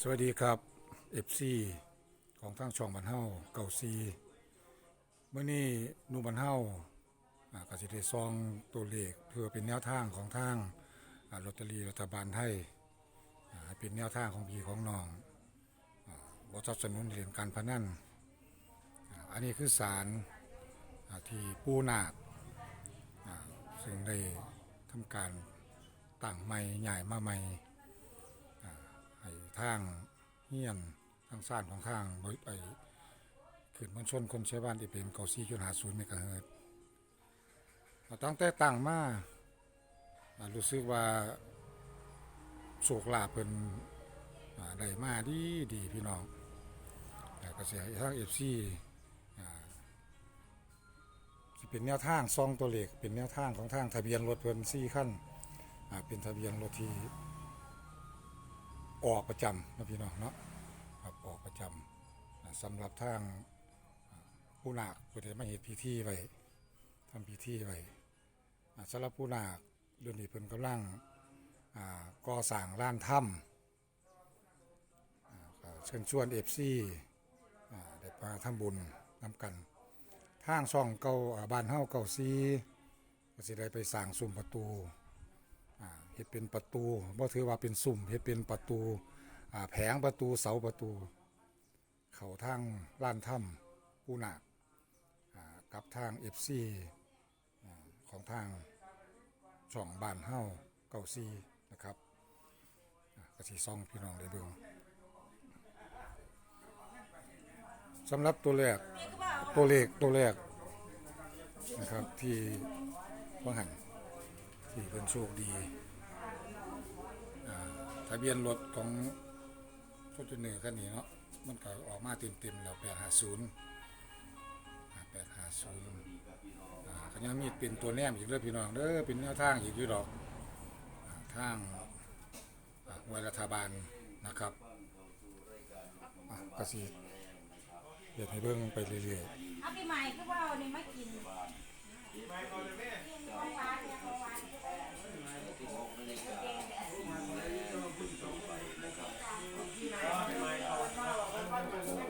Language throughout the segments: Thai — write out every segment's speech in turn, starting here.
สวัสดีครับ FC ของทางช่องบันเฮาเก่าซีเมื่อนี้นูบันเฮากสิได้ซองตัวเลขเพื่อเป็นแนวทางของทางลอตเตอรี่รัฐบาลไทยให้เป็นแนวทางของพี่ของน้องอบ่สนับสนุนเรื่องการพนันอันนี้คือสารที่ปูนาคอ่าซึ่งได้ทำการตั้งใหม่ใหญ่มาใหม่ ให้ทางเฮียนทางซ่านของทางบริไอ้ขึ้นมวลชนคนใช้บ้านที่เป็นเกาซีจุดหาศูนย์เมกะเฮิรตซ์ตั้งแต่ตั้งมาอารู้สึกว่าโศกลาเป็นอ่าได้มาดีดีพี่น้องแต่ก็เสียทางเอฟซีสิเป็นแนวทางซองตัวเลขเป็นแนวทางของทางทะเบียนรถเพิ่นสี่ขั้นเป็นทะเบียนรถที่ ออกประจำนะพี่น้องเนาะครับออกประจำสำหรับทางผู้นาคเพื่อจะมาเหตุพิธีไว้ทำพิธีไว้สำหรับผู้นาคเดือนนี้เพิ่นกำลังอ่าก่อสร้างล้านถ้ำอ่าเชิญชวนเอฟซีได้มาทำบุญนำกันทางช่องเก่าบ้านเฮาเก่าซีก็สิได้ไปสร้างซุ้มประตู เฮ็ดเป็นประตูบ่ถือว่าเป็นสุ่มเฮ็ดเป็นประตูอ่าแผงประตูเสาประตู เข้าทางล้านถ้ำปูนาคอ่ากับทาง FC อ่าของทางช่องบ้านเฮาเก่าซีนะครับอ่ากระสีซองพี่น้องได้เบิ่งสำหรับตัวแรกตัวเลขตัวแรกนะครับที่ว่างหันที่เป็นโชคดีะเบียนรถของโชคจุนเนอร์คันนี้เนาะมันก็ออกมาเต็มๆแล้วแปดห้าศูนย์แปดห้าศูนย์คันยังมีเป็นตัวแนมอีกเด้อพี่น้องเด้อเป็นแนวทางอีกอยู่ดอกอ่าทางอ่าหน่วยรัฐบาลนะครับอะก็สิเดี๋ยวให้เบิ่งไปเรื่อยๆเอาปีใหม่คือว่าเอานี่มากิน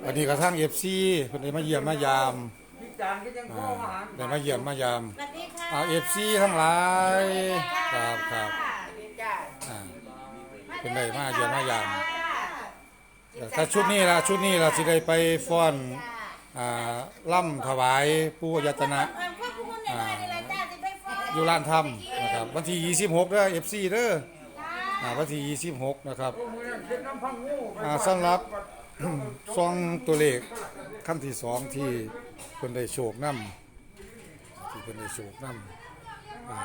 วันนี้กระทั่งเอฟซีเพิ่นได้มาเยี่ยมมายามพี่จานก็ยังอ่าโทรมาหาได้มาเยี่ยมมายามสวัสดีค่ะอ่าเอฟซีทั้งหลายครับครับพี่จ้าอ่า เป็นไงมาเยี่ยมมายาม แต่ถ้าชุดนี้ล่ะชุดนี้ล่ะสิได้ไปฟ้อนอ่าล่ำถวายปู่อายตนะเพิ่มเพิ่มพูดหน่อยๆนี่แหละจ้าสิไปฟ้อนอยู่ร้านถ้ำนะครับวันที่ 26เด้อ FC เด้ออ่าวันที่ 26 นะครับ โอ้มือนั่นเป็นน้ำพังงูไปอ่าสำหรับ ซองตัวเลขขั้นที่สองที่เพิ่นได้โชคนำที่เพิ่นได้โชคนำอ่า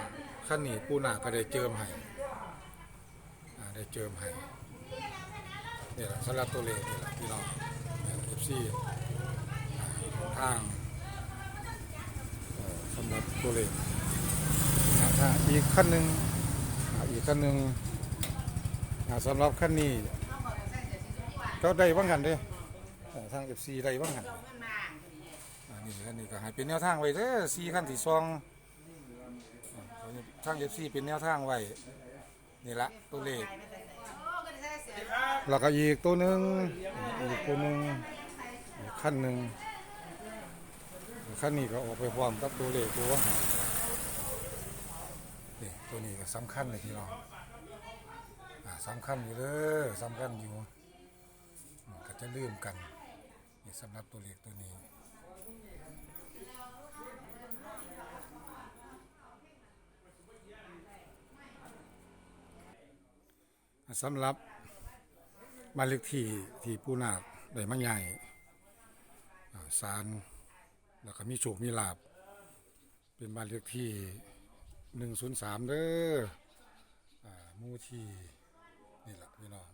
ขั้นนี้ปูนาก็ได้เจิมให้ได้เจิมให้นี่แหละสำหรับตัวเลขนี่แหละพี่น้องเอฟซีทางสำหรับตัวเลขอีกขั้นหนึ่งอีกขั้นหนึ่งสำหรับขั้นนี้ ก็ได้ว่างกันเด้เอ่อทาง FC ได้ว่างกันอันนี้อันนี้ก็ให้เป็นแนวทางไว้เด้อสี่ขั้นที่สองอ่าทาง FC เป็นแนวทางไว้นี่ละตัวเลขแล้วก็อีกตัวหนึ่งอีกตัวหนึ่งขั้นหนึ่งขั้นนี้ก็ออกไปพร้อมกับตัวเลขตัวว่าหันนี่ตัวนี้ก็สำคัญเลยพี่น้องสำคัญอยู่เด้อสำคัญอยู่ จะลืมกันสำหรับตัวเลขตัวนี้สำหรับบ้านเลขที่ที่ผู้นาคได้มาใหญ่อ่าศาลแล้วก็มีโชคมีลาบ เป็นบ้านเลขที่หนึ่งศูนย์สามเด้ออมู่ที่ นี่แหละพี่น้อง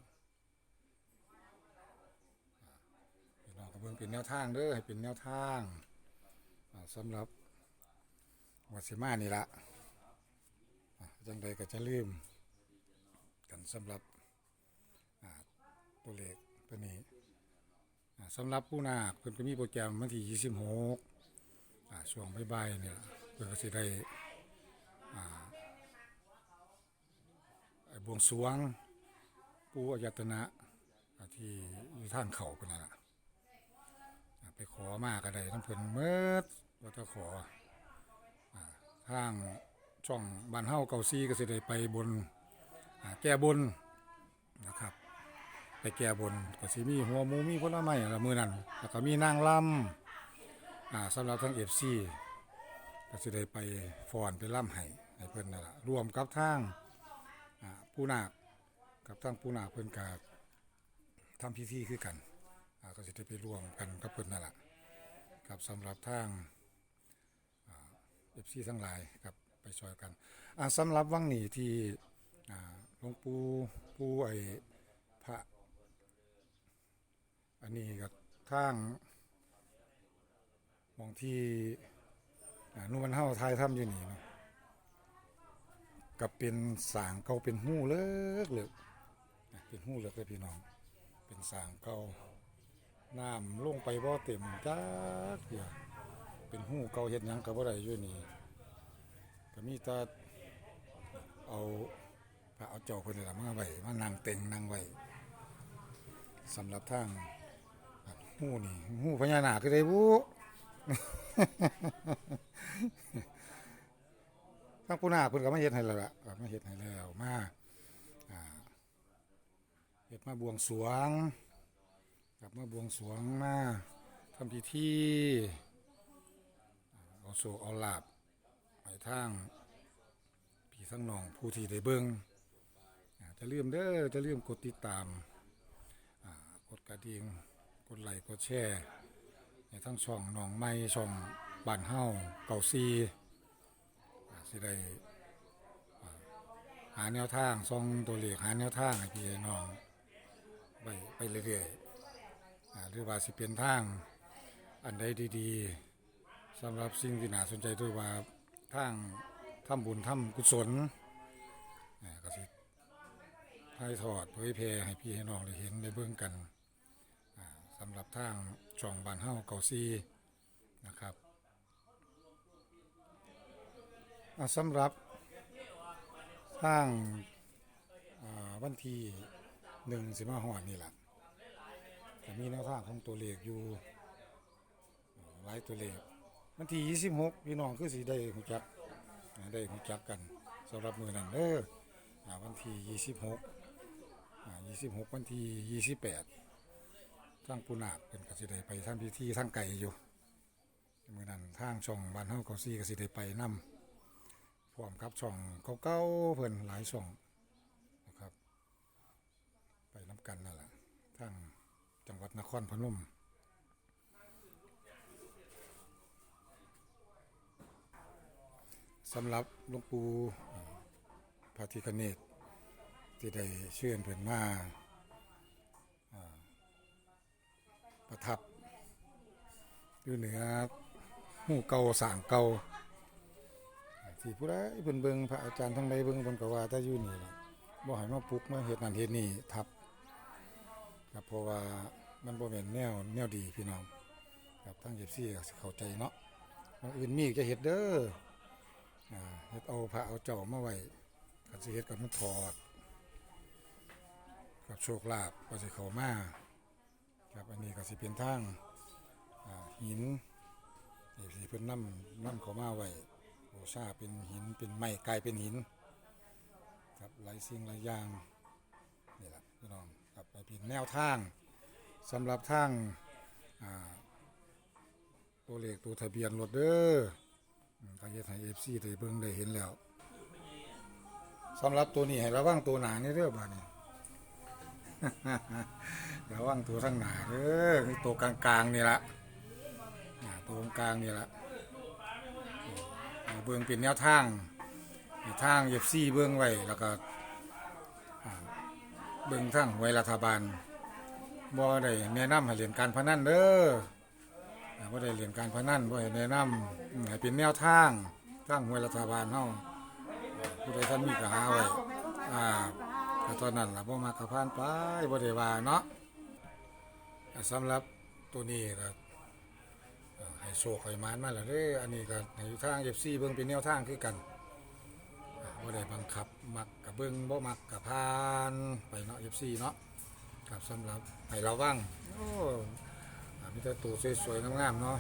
พี่น้องก็ เป็นแนวทางเด้อให้เป็นแนวทางอ่าสำหรับวัดสิมานี่ละจังใดก็จะลืม กันสำหรับตัวเลขตัวนี้อ่าสำหรับผู้นาคเพิ่นก็มีโปรแกรมวันที่26อ่าช่วงบ่ายๆเนี่ยเพิ่นก็สิได้บวงสรวง ปู่อายตนะที่อยู่ทางเขาเป็นนั่นล่ะ ไปขอมาก็ได้ทั้งเพิ่นเมิดว่าจะขออ่าทางช่องบ้านเฮาเก่าซีก็สิได้ไปบนอ่าแก้บนนะครับ ไปแก้บนก็สิมีหัวหมูมีผลไม้ละมือนั้นแล้วก็มีนางลำอ่าสำหรับทั้ง FC ก็สิได้ไปฟ้อนไปล่ำให้ให้เพิ่นนั่นล่ะรวมกับทางอ่าผู้นาคกับทางผู้นาคเพิ่นก็ทำพิธีคือกัน ก็สิได้ไปร่วมกันกับเพิ่นนั่นแหล่ะกับสำหรับทางเอ่า FC ทั้งหลายครับไปช่วยกันอ่าสำหรับวังหนีที่หลวงปู่ปู่ไอ้พระอันนี้ก็ทางมองที่อ่านุ่มันเฮาทายถ้ำอยู่นี่เนาะกับเป็นสางเก่าเป็นหู้เลิกเลิกอะเป็นหู้เลิกเลยพี่น้อง เป็นสางเก่า น้ำลงไปบ่เต็มจักเดียวเป็นหูเก่าเฮ็ดหยังก็บ่ได้อยู่นี่ก็มีต่เอาพระเอาเจ้าเพิ่นนี่ล่ะมาไว้มานั่งเต็งนั่งไว้สำหรับทางหูนี่หูพญานาคคือได้บุทางปูนาเพิ่นก็มาเฮ็ดให้แล้วล่ะก็มาเฮ็ดให้แล้วมาอ่าเฮ็ดมาบวงสรวง ลับมาบวงสรวงมาทำพิธีอ่เอาโศกเอาลาบไปทางพี่ทั้งน้องผู้ที่ได้เบิงอ่าจะลืมเด้อจะลืมกดติดตามกดกระดิ่งกดไลค์กดแชร์ในทั้งช่องหนองไม้ช่องบ้านเฮาเก่าซีสิได้หาแนวทางซองตัวเหลขหาแนวทางให้พี่น้องไปไปเรื่อยๆ หรือว่าสิเป็นทางอันใดดีๆสำหรับสิ่งที่น่าสนใจด้วยว่าทางทำบุญทำกุศลก็สิถ่ายทอดเผยแพร่ให้พี่ให้น้องได้เห็นได้เบิ่งกันสำหรับทางช่องบ้านเฮาเกาซีนะครับอ่าสำหรับทางวันที่หนึ่งสิมาหอดนี่แหละ จะมีแนวทางของตัวเลขอยู่หลายตัวเลขวันที่ 26 พี่น้องคือสิได้หูจักได้หูจักกันสำหรับมือนั้นเด้อวันที่ 26อ่า26 วันที่ 28ทางปูนาคเป็นกสิได้ไปทำพิธีทางไก่อยู่เมื่อนั้นทางช่องบ้านเฮาเกาซีกสิได้ไปนํพร้อมกับช่องเก่าเพิ่นหลายช่องนะครับ ไปน้กันนั่นแหละทาง จังหวัดนครพนมสำหรับหลวงปู่พระธิคเนตที่ได้เชิญเพิ่อนมาประทับอยู่เหนือหูเก่าสางเก่าที่ผู้ใดเพิ่นเบิงพระอาจารย์ทั้งใดเบิงเพิ่นก็ว่าแต่อยู่นี่บ่ให้มาปลุกมาเฮ็ดนั่นเฮ็ดนี่ทับ ครับเพราะว่ามันบ่แม่นแนวแนวดีพี่น้องครับทั้ง14ก็สิเข้าใจเนาะบางอื่นมีก็เฮ็ดเด้ออ่าเฮ็ดเอาพระเอาเจ้ามาไว้ก็สิเฮ็ดกับมันถอดกับโชคลาภก็สิเข้ามาครับอันนี้ก็สิเป็นทางอ่าหินนี่สิเพิ่นนำนำเข้ามาไว้บูชาเป็นหินเป็นไม้กลายเป็นหิน ครับหลายสิ่งหลายอย่างนี่แหละพี่น้อง แนวทางสำหรับทางตัวเลขตัวทะเบียนรถเด้ออืมก็เฮ็ดให้ FC ได้เบิ่งได้เห็นแล้วสำหรับตัวนี้ให้ระวังตัวหนานี่เด้อบ่าดนี้ระวังตัวทั้งหนาเด้อมีตัวกลางๆนี่ละตัวกลางนี่ละเบื้องเป็นแนวทางทางเย็บซี่เบื้องไว้แล้วก็ เบื้องทั้งไวรัฐบาลบ่ได้แนะนำให้เรียนการพนันเด้อบ่ได้เรียนการพนันบ่ให้แนะนำอืมให้เป็นแนวทางทางไว้รัฐบาลเฮาผู้ใดท่านมีก็หาไว้อ่าก็ตอนนั้นล่ะบ่มากระพานไปบ่ได้ว่าเนาะอ่าสำหรับตัวนี้ก็อ่าให้โชคให้มานมาแล้วเด้ออันนี้ก็ให้ทาง FC เบิ่งเป็นแนวทางคือกันบ่ได้บังคับ มักก็เบิ่งบ่มักก็ผ่านไปเนาะ FC เนาะครับสำหรับให้เราว่างโอ้อ่ามีแต่ตัวสวยๆงามๆเนาะ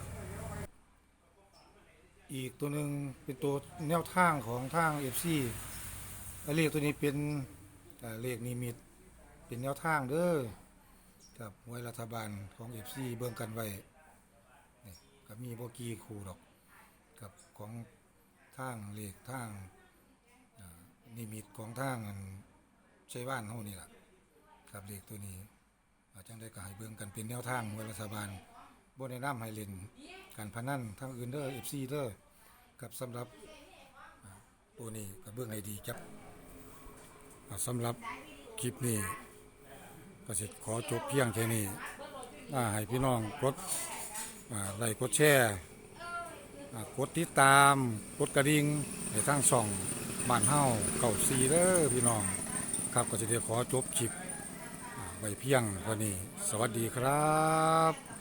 อีกตัวหนึ่งเป็นตัวแนวทางของทาง FC อ่าเลขตัวนี้เป็นอ่าเลขนิมิตเป็นแนวทางเด้อกับหวยรัฐบาลของ FC เบิ่งกันไว้นี่ก็มีบ่กี่คู่ดอกกับของทางเลขทาง นิมิตของทางอันชัยบ้านเฮานี่ล่ะครับเลขตัวนี้อาจังได้ก็ให้เบิ่งกันเป็นแนวทางหวยรัฐบาลบ่แนะนำให้เล่นการพนันทางอื่นเด้อ FC เด้อกับสำหรับตัวนี้ก็เบื้องให้ดีครับอ่าสำหรับคลิปนี้ก็สิขอจบเพียงแค่นี้อ่าให้พี่น้องกดไลค์กดแชร์กดติดตาม กดกระดิ่งให้ทางช่อง บ้านเฮาเก่าซีเด้อพี่น้อง ครับก็จะได้ขอจบคลิปไว้เพียงเท่านี้ สวัสดีครับ